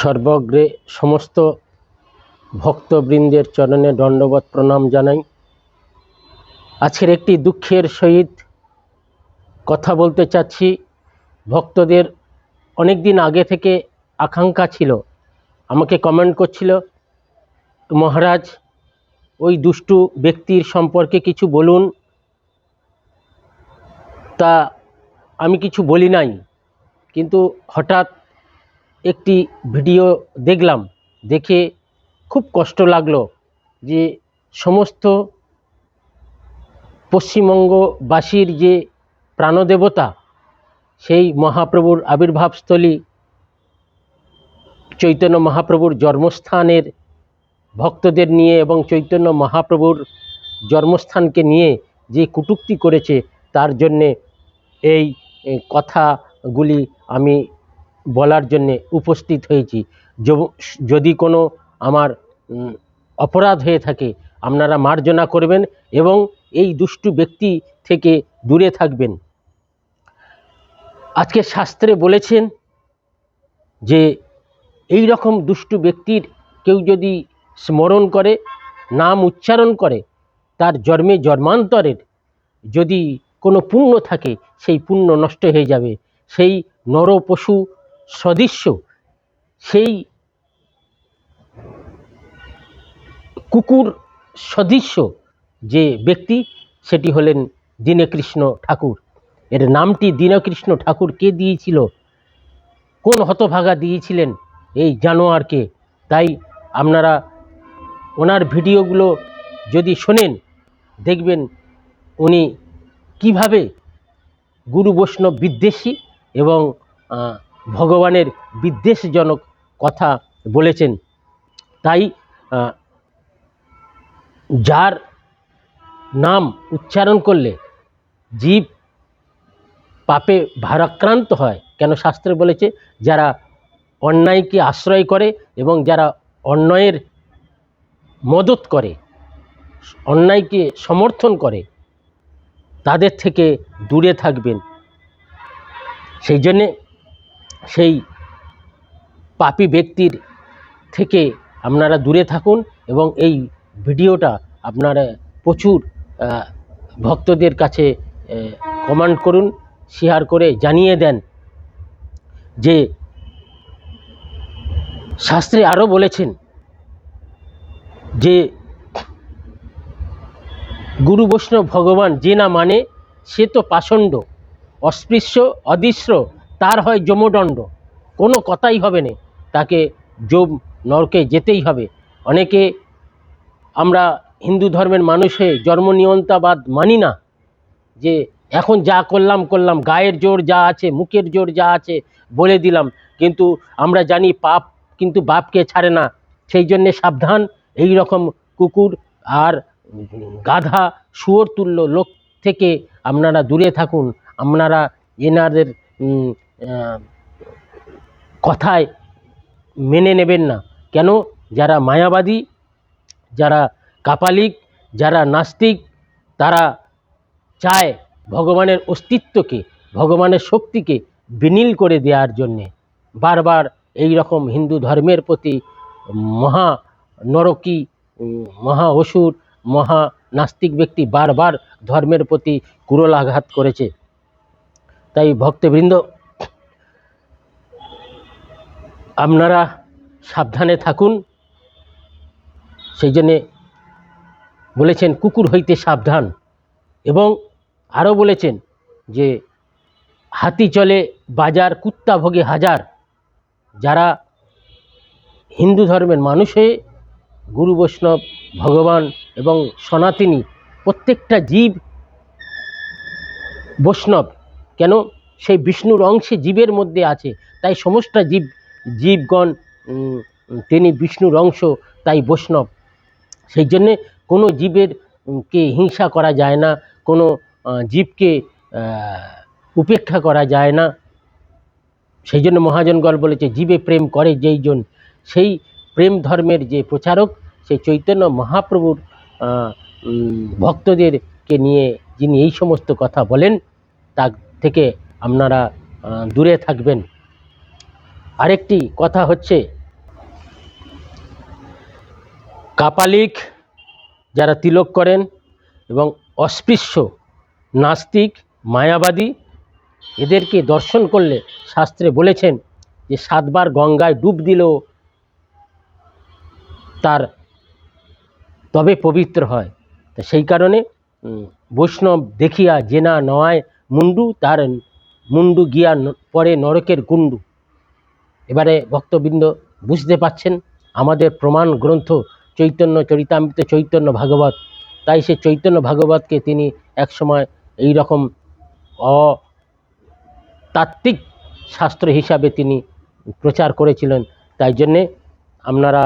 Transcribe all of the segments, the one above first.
সর্বগ্রে সমস্ত ভক্তবৃন্দের চরণে দণ্ডবত প্রণাম জানাই। আজকের একটি দুঃখের সহিত কথা বলতে চাচ্ছি। ভক্তদের অনেক দিন আগে থেকে আকাঙ্ক্ষা ছিল, আমাকে কমেন্ট করছিল, মহারাজ, ওই দুষ্টু ব্যক্তির সম্পর্কে কিছু বলুন। তা আমি কিছু বলি নাই, কিন্তু হঠাৎ একটি ভিডিও দেখলাম, দেখে খুব কষ্ট লাগল যে সমস্ত পশ্চিমবঙ্গবাসীর যে প্রাণদেবতা, সেই মহাপ্রভুর আবির্ভাবস্থলী, চৈতন্য মহাপ্রভুর জন্মস্থানের ভক্তদের নিয়ে এবং চৈতন্য মহাপ্রভুর জন্মস্থানকে নিয়ে যে কটূক্তি করেছে, তার জন্যে এই কথাগুলি আমি বলার জন্যে উপস্থিত হয়েছি। যদি কোনো আমার অপরাধ হয়ে থাকে, আপনারা মার্জনা করবেন এবং এই দুষ্টু ব্যক্তি থেকে দূরে থাকবেন। আজকে শাস্ত্রে বলেছেন যে, এই রকম দুষ্টু ব্যক্তির কেউ যদি স্মরণ করে, নাম উচ্চারণ করে, তার জন্মে জন্মান্তরের যদি কোনো পুণ্য থাকে, সেই পুণ্য নষ্ট হয়ে যাবে। সেই নর পশু সদৃশ্য, সেই কুকুর সদৃশ্য যে ব্যক্তি, সেটি হলেন দীনকৃষ্ণ ঠাকুর। এর নামটি দীনকৃষ্ণ ঠাকুর কে দিয়েছিল? কোন হতভাগা দিয়েছিলেন এই জানোয়ারকে? তাই আপনারা ওনার ভিডিওগুলো যদি শোনেন, দেখবেন উনি কীভাবে গুরু বৈষ্ণব বিদ্বেষী এবং ভগবানের বিদ্বেষজনক কথা বলেছেন। তাই যার নাম উচ্চারণ করলে জীব পাপে ভারাক্রান্ত হয়, কেন শাস্ত্রে বলেছে, যারা অন্যায়কে আশ্রয় করে এবং যারা অন্যায়ের মদত করে, অন্যায়কে সমর্থন করে, তাদের থেকে দূরে থাকবেন। সেই জন্যে সেই পাপী ব্যক্তির থেকে আপনারা দূরে থাকুন এবং এই ভিডিওটা আপনারা প্রচুর ভক্তদের কাছে কমান্ড করুন, শেয়ার করে জানিয়ে দেন। যে শাস্ত্রে আরও বলেছেন যে গুরু বৈষ্ণব ভগবান যে না মানে সে তো পাষণ্ড, অস্পৃশ্য, অদৃশ্য তার হয় যমদণ্ড। কোনো কথাই হবে না। তাকে যম নরকে যেতেই হবে। অনেকে আমরা হিন্দু ধর্মের মানুষে জন্ম নিয়ন্তাবাদ মানি না। যে এখন যা করলাম করলাম। গায়ের জোর যা আছে, মুখের জোর যা আছে বলে দিলাম। কিন্তু আমরা জানি পাপ কিন্তু বাপকে ছাড়ে না। সেই জন্যে সাবধান। এই রকম কুকুর আর গাধা শুয়োর তুল্য লোক থেকে আপনারা দূরে থাকুন। আপনারা এনাদের কথায় মেনে নেবেন না। কেন? যারা মায়াবাদী, যারা কাপালিক, যারা নাস্তিক, তারা চায় ভগবানের অস্তিত্বকে, ভগবানের শক্তিকে বিনীল করে দেওয়ার জন্যে। বারবার এই রকম হিন্দু ধর্মের প্রতি মহা নরকী, মহা অসুর, মহা নাস্তিক ব্যক্তি বারবার ধর্মের প্রতি কুরল আঘাত করেছে। তাই ভক্তবৃন্দ আপনারা সাবধানে থাকুন। সেই জন্যে বলেছেন, কুকুর হইতে সাবধান। এবং আরও বলেছেন যে, হাতি চলে বাজার, কুত্তা ভোগে হাজার। যারা হিন্দু ধর্মের মানুষ হয়ে গুরু বৈষ্ণব, ভগবান এবং সনাতনী প্রত্যেকটা জীব বৈষ্ণব, কেন সেই বিষ্ণুর অংশে জীবের মধ্যে আছে? তাই সমস্ত জীব জীবগণ তিনি বিষ্ণুর অংশ, তাই বৈষ্ণব। সেই জন্যে কোনো জীবের কে হিংসা করা যায় না, কোনো জীবকে উপেক্ষা করা যায় না। সেই জন্য মহাজনগণ বলেছে, জীবে প্রেম করে যেই জন। সেই প্রেম ধর্মের যে প্রচারক, সেই চৈতন্য মহাপ্রভুর ভক্তদেরকে নিয়ে যিনি এই সমস্ত কথা বলেন তা থেকে আপনারা দূরে থাকবেন। আরেকটি কথা হচ্ছে, কাপালিক যারা তিলক করেন এবং অস্পৃশ্য, নাস্তিক, মায়াবাদী, এদেরকে দর্শন করলে শাস্ত্রে বলেছেন যে সাতবার গঙ্গায় ডুব দিলেও তার তবে পবিত্র হয়। তা সেই কারণে বৈষ্ণব দেখিয়া জেনা নয় মুন্ডু তার মুন্ডু গিয়া পরে নরকের গুন্ডু এবারে ভক্তবৃন্দ বুঝতে পাচ্ছেন আমাদের প্রমাণ গ্রন্থ চৈতন্য চরিতামৃত চৈতন্য ভাগবত। তাই সে চৈতন্য ভাগবতকে তিনি একসময় এই রকম অতাত্ত্বিক শাস্ত্র হিসাবে তিনি প্রচার করেছিলেন। তাই জন্যে আপনারা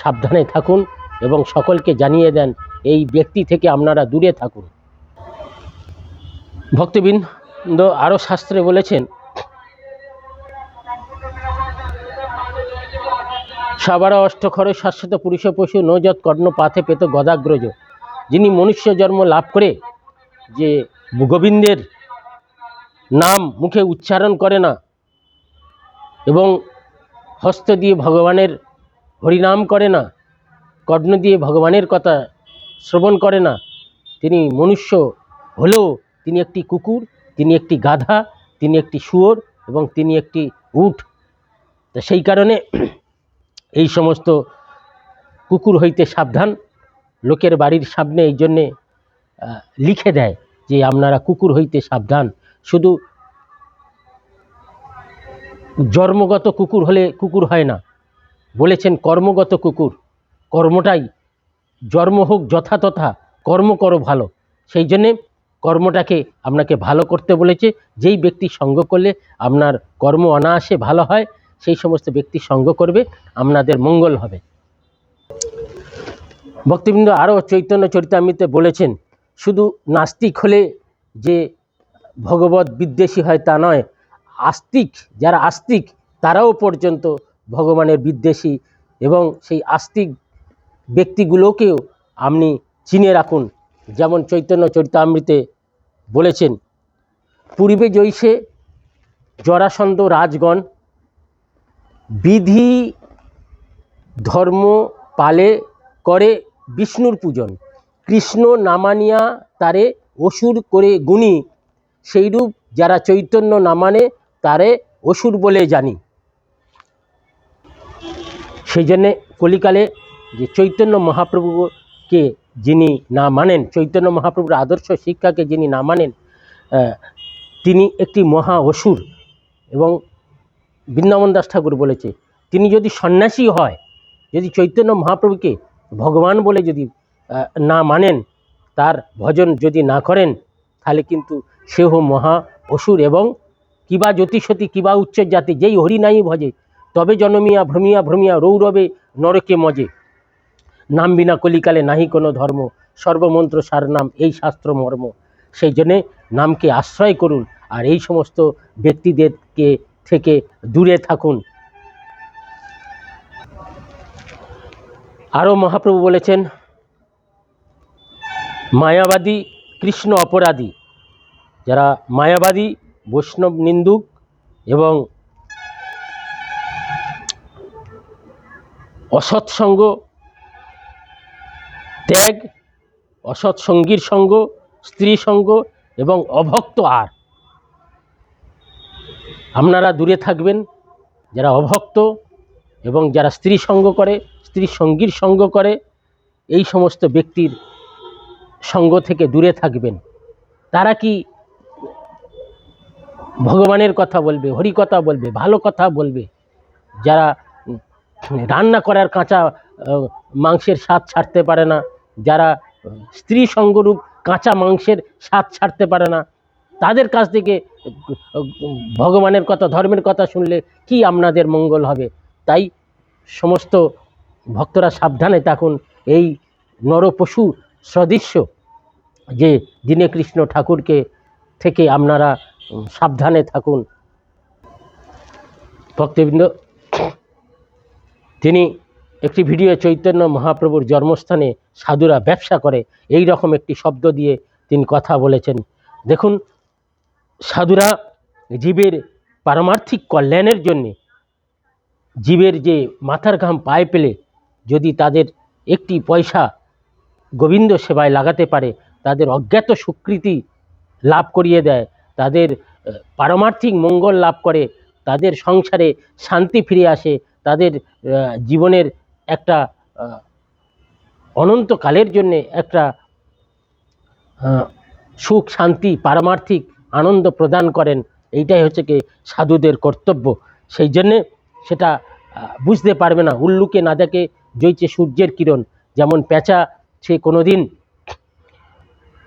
সাবধানে থাকুন এবং সকলকে জানিয়ে দেন, এই ব্যক্তি থেকে আপনারা দূরে থাকুন। ভক্তবৃন্দ আরও শাস্ত্রে বলেছেন সাবারা অষ্টখর শাশ্বত পুরুষ পশু নজত কর্ণ পাথে পেত গদাগ্রজ, যিনি মনুষ্য জন্ম লাভ করে যে গোবিন্দের নাম মুখে উচ্চারণ করে না এবং হস্ত দিয়ে ভগবানের হরিনাম করে না, কর্ণ দিয়ে ভগবানের কথা শ্রবণ করে না। তিনি মনুষ্য হলেও তিনি একটি কুকুর, তিনি একটি গাধা, তিনি একটি শুয়োর এবং তিনি একটি উঠ তা সেই কারণে এই সমস্ত কুকুর হইতে সাবধান। লোকের বাড়ির সামনে এই জন্যে লিখে দেয় যে আপনারা কুকুর হইতে সাবধান। শুধু জন্মগত কুকুর হলে কুকুর হয় না। বলেছেন কর্মগত কুকুর। কর্মটাই জন্ম হোক যথাতথা কর্ম করো ভালো। সেই জন্যে কর্মটাকে আপনাকে ভালো করতে বলেছে। যেই ব্যক্তি সঙ্গ করলে আপনার কর্ম অনায়াসে ভালো হয় সেই সমস্ত ব্যক্তি সঙ্গ করবে, আপনাদের মঙ্গল হবে। ভক্তিবৃন্দ, আরও চৈতন্য চরিতামৃতে বলেছেন, শুধু নাস্তিক হলে যে ভগবত বিদ্বেষী হয় তা নয়, আস্তিক, যারা আস্তিক, তারাও পর্যন্ত ভগবানের বিদ্বেষী এবং সেই আস্তিক ব্যক্তিগুলোকেও আপনি চিনে রাখুন, যেমন চৈতন্য চরিতামৃতে বলেছেন। পূর্বে জৈসে জরাসন্ধ রাজগণ বিধি, ধর্ম পালে করে বিষ্ণুর পূজন। কৃষ্ণ নামানিয়া তারে অসুর করে গুণী। সেইরূপ যারা চৈতন্য নামানে, তারে অসুর বলে জানি। সেই জন্যে কলিকালে যে চৈতন্য মহাপ্রভুকে যিনি না মানেন, চৈতন্য মহাপ্রভুর আদর্শ শিক্ষাকে যিনি না মানেন তিনি একটি মহা অসুর এবং বৃন্দাবন দাস ঠাকুর বলেছে, তিনি যদি সন্ন্যাসী হয়, যদি চৈতন্য মহাপ্রভুকে ভগবান বলে যদি না মানেন, তার ভজন যদি না করেন, তাহলে কিন্তু সেহ মহা অসুর এবং কিবা জ্যোতিষতী, কিবা উচ্চ জাতি, যেই হরি নাই ভজে, তবে জনমিয়া ভ্রমিয়া ভ্রমিয়া রৌরবে নরকে মজে। নাম বিনা কলিকালে নাহি কোনো ধর্ম, সর্বমন্ত্র সার নাম, এই শাস্ত্র মর্ম। সেই জন্যে নামকে আশ্রয় করুন, আর এই সমস্ত ব্যক্তিদেরকে থেকে দূরে থাকুন। আরও মহাপ্রভু বলেছেন, মায়াবাদী কৃষ্ণ অপরাধী। যারা মায়াবাদী, বৈষ্ণব নিন্দুক এবং অসৎসঙ্গ, ত্যাগ অসৎ সঙ্গীর সঙ্গ স্ত্রী সঙ্গ এবং অভক্ত আর। আপনারা দূরে থাকবেন, যারা অভক্ত এবং যারা স্ত্রী সঙ্গ করে, স্ত্রী সঙ্গীর সঙ্গ করে, এই সমস্ত ব্যক্তির সঙ্গ থেকে দূরে থাকবেন। তারা কি ভগবানের কথা বলবে, হরি কথা বলবে, ভালো কথা বলবে? যারা রান্না করার কাঁচা মাংসের স্বাদ ছাড়তে পারে না, যারা স্ত্রী সঙ্গরূপ কাঁচা মাংসের স্বাদ ছাড়তে পারে না তাদের কাছ থেকে, ভগবানের কথা, ধর্মের কথা শুনলে কি আপনাদের মঙ্গল হবে? তাই সমস্ত ভক্তরা সাবধানে থাকুন। এই নরপশু সদৃশ্য যে দীনে কৃষ্ণ ঠাকুরকে থেকে আপনারা সাবধানে থাকুন। ভক্তবৃন্দ, তিনি একটি ভিডিও চৈতন্য মহাপ্রভুর জন্মস্থানে সাধুরা ব্যবসা করে। এই রকম একটি শব্দ দিয়ে তিনি কথা বলেছেন। দেখুন সাধুরা জীবের পারমার্থিক কল্যাণের জন্যে জীবের যে মাথার ঘাম পায়ে পেলে যদি তাদের একটি পয়সা গোবিন্দ সেবায় লাগাতে পারে, তাদের অজ্ঞাত স্বীকৃতি লাভ করিয়ে দেয়, তাদের পারমার্থিক মঙ্গল লাভ করে, তাদের সংসারে শান্তি ফিরে আসে, তাদের জীবনের একটা অনন্তকালের জন্যে একটা সুখ শান্তি পারমার্থিক আনন্দ প্রদান করেন, এইটাই হচ্ছে কি সাধুদের কর্তব্য। সেই জন্যে সেটা বুঝতে পারবে না। উল্লুকে না দেখে জয়ছে সূর্যের কিরণ। যেমন পেঁচা সে কোনো দিন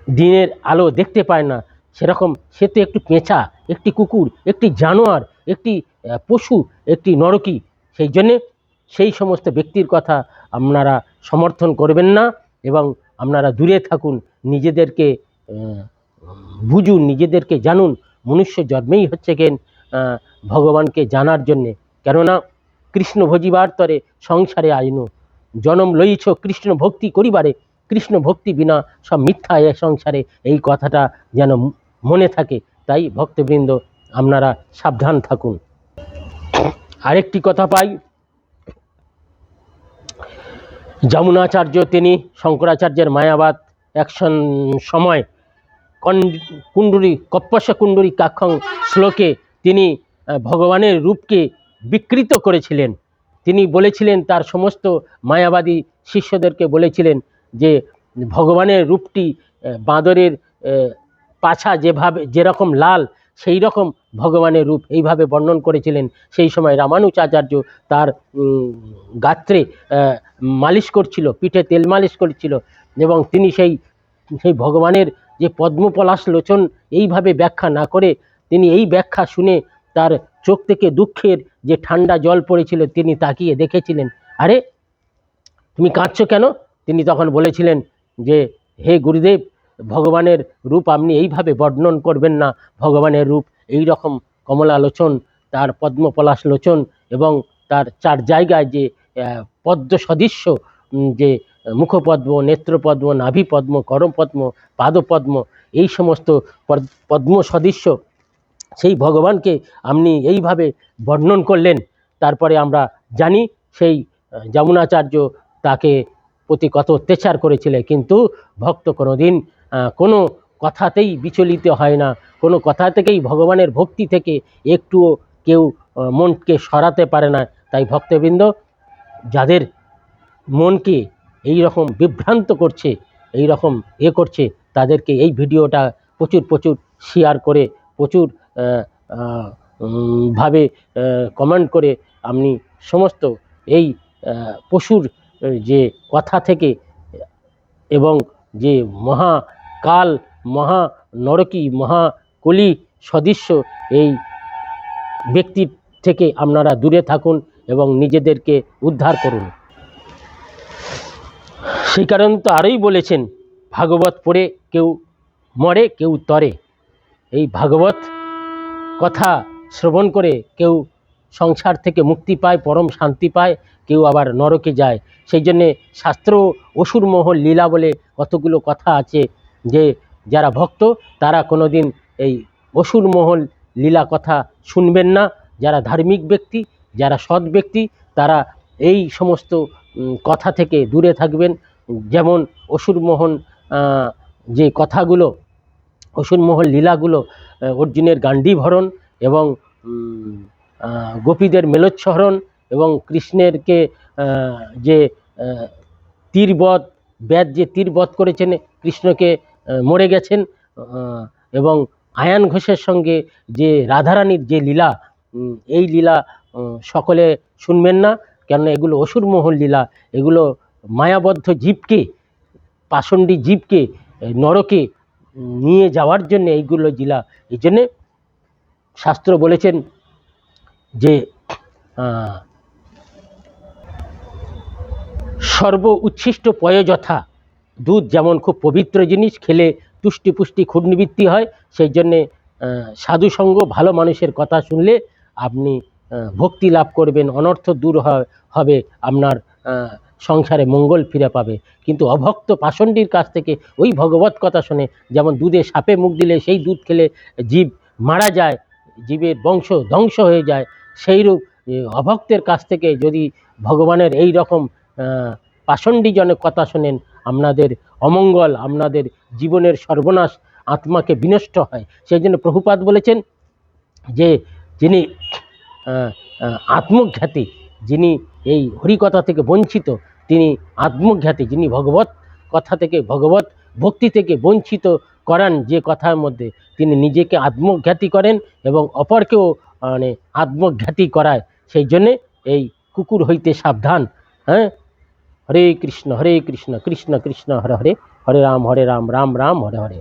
দিনের আলো দেখতে পায় না। সেরকম সে তো একটু পেঁচা, একটি কুকুর, একটি জানোয়ার, একটি পশু, একটি নরকী। সেই জন্যে সেই সমস্ত ব্যক্তির কথা আপনারা সমর্থন করবেন না এবং আপনারা দূরে থাকুন। নিজেদেরকে বুঝুন, নিজেদেরকে জানুন। মনুষ্য জন্মেই হচ্ছে কেন ভগবানকে জানার জন্যে। কেননা কৃষ্ণ ভজিবার তরে সংসারে আইনু। জনম লইছ কৃষ্ণ ভক্তি করিবারে। কৃষ্ণ ভক্তি বিনা সব মিথ্যা এ সংসারে। এই কথাটা যেন মনে থাকে। তাই ভক্তবৃন্দ, আপনারা সাবধান থাকুন। আরেকটি কথা পাই। যমুনাচার্য, তিনি শঙ্করাচার্যের মায়াবাদ এক সময় কুণ্ডুরি কপ্পস কুণ্ডুরি কাক্ষং শ্লোকে তিনি ভগবানের রূপকে বিকৃত করেছিলেন। তিনি বলেছিলেন, তার সমস্ত মায়াবাদী শিষ্যদেরকে বলেছিলেন যে, ভগবানের রূপটি বাঁদরের পাছা যেভাবে, যেরকম লাল, সেই রকম ভগবানের রূপ এইভাবে বর্ণন করেছিলেন। সেই সময় রামানুচাচার্য তার গাত্রে মালিশ করছিল, পিঠে তেল মালিশ করছিল এবং তিনি সেই সেই ভগবানের যে পদ্মপলাশ লোচন এইভাবে ব্যাখ্যা না করে তিনি এই ব্যাখ্যা শুনে তার চোখ থেকে দুঃখের যে ঠান্ডা জল পড়েছিল তিনি তাকিয়ে দেখেছিলেন। আরে, তুমি কাঁদছো কেন? তিনি তখন বলেছিলেন যে, হে গুরুদেব, ভগবানের রূপ আপনি এইভাবে বর্ণন করবেন না। ভগবানের রূপ এই রকম কমলা লোচন, তার পদ্মপলাশ লোচন এবং তার চার জায়গায় যে পদ্ম সদৃশ্য যে মুখপদ্ম নেত্রপদ্ম নাভিপদ্ম করমপদ্ম পাদপদ্ম এই সমস্ত পদ- পদ্ম সদৃশ্য সেই ভগবানকে আপনি এইভাবে বর্ণন করলেন। তারপরে আমরা জানি সেই যমুনাচার্য তাকে প্রতি কত অত্যাচার করেছিলেন কিন্তু ভক্ত কোনোদিন আহ, কোনো কথাতেই বিচলিত হয় না। কোনো কথা থেকেই ভগবানের ভক্তি থেকে একটুও কেউ মনকে সরাতে পারে না। তাই ভক্তবৃন্দ যাদের মনকে এই রকম বিভ্রান্ত করছে এই রকম এ করছে, তাদেরকে এই ভিডিওটা প্রচুর প্রচুর শেয়ার করে, প্রচুর ভাবে কমেন্ট করে আপনি সমস্ত এই পশুর যে কথা থেকে এবং যে মহা কাল, মহা নরকী মহাকলি সদৃশ্য এই ব্যক্তির থেকে আপনারা দূরে থাকুন এবং নিজেদেরকে উদ্ধার করুন। সেই কারণে তো আরোই বলেছেন, ভাগবত পড়ে কেউ মরে, কেউ তরে। এই ভাগবত কথা শ্রবণ করে কেউ সংসার থেকে মুক্তি পায়, পরম শান্তি পায়, কেউ আবার নরকে যায়। সেই জন্যে শাস্ত্র অসুর মহল লীলা বলে কতগুলো কথা আছে যে, যারা ভক্ত, তারা কোনোদিন এই অসুর মহল লীলা কথা শুনবেন না। যারা ধার্মিক ব্যক্তি, যারা সৎ ব্যক্তি, তারা এই সমস্ত কথা থেকে দূরে থাকবেন। যেমন অসুরমোহন যে কথাগুলো, অসুরমোহন লীলাগুলো অর্জুনের গান্ডীভরণ এবং গোপীদের মেলোচ্ছহরণ এবং কৃষ্ণেরকে যে তীরবধ ব্যাদ যে তীরবধ করেছেন, কৃষ্ণকে মরে গেছেন এবং আয়ান ঘোষের সঙ্গে যে রাধারানীর যে লীলা এই লীলা সকলে শুনবেন না। কেননা এগুলো অসুরমোহন লীলা, এগুলো মায়াবদ্ধ জীবকে, পাষণ্ডী জীবকে নরকে নিয়ে যাওয়ার জন্য এইগুলো লীলা এই জন্যে শাস্ত্র বলেছেন যে সর্ব উচ্ছিষ্ট পয়যথা, দুধ যেমন খুব পবিত্র জিনিস, খেলে তুষ্টি পুষ্টি ক্ষুণ্ণবৃত্তি হয়, সেই জন্যে সাধুসঙ্গ ভালো মানুষের কথা শুনলে আপনি ভক্তি লাভ করবেন, অনর্থ দূর হবে আপনার সংসারে মঙ্গল ফিরে পাবে। কিন্তু অভক্ত পাষণ্ডীর কাছ থেকে ওই ভগবত কথা শুনে যেমন দুধে সাপে মুখ দিলে সেই দুধ খেলে জীব মারা যায়, জীবের বংশ ধ্বংস হয়ে যায়, সেইরূপ অভক্তের কাছ থেকে যদি ভগবানের এই রকম পাষণ্ডীজনক কথা শোনেন, আপনাদের অমঙ্গল, আপনাদের জীবনের সর্বনাশ আত্মাকে বিনষ্ট হয়। সেই জন্য প্রভুপাত বলেছেন যে, যিনি আত্মখ্যাতি যিনি এই হরিকথা থেকে বঞ্চিত তিনি আত্মঘাতী, যিনি ভগবত কথা থেকে, ভগবত ভক্তি থেকে বঞ্চিত করান যে কথার মধ্যে তিনি নিজেকে আত্মঘাতী করেন এবং অপরকেও মানে আত্মঘাতী করায়। সেই জন্যে এই কুকুর হইতে সাবধান হ্যাঁ? হরে কৃষ্ণ হরে কৃষ্ণ কৃষ্ণ কৃষ্ণ, হরে হরে হরে রাম হরে রাম রাম রাম, হরে হরে।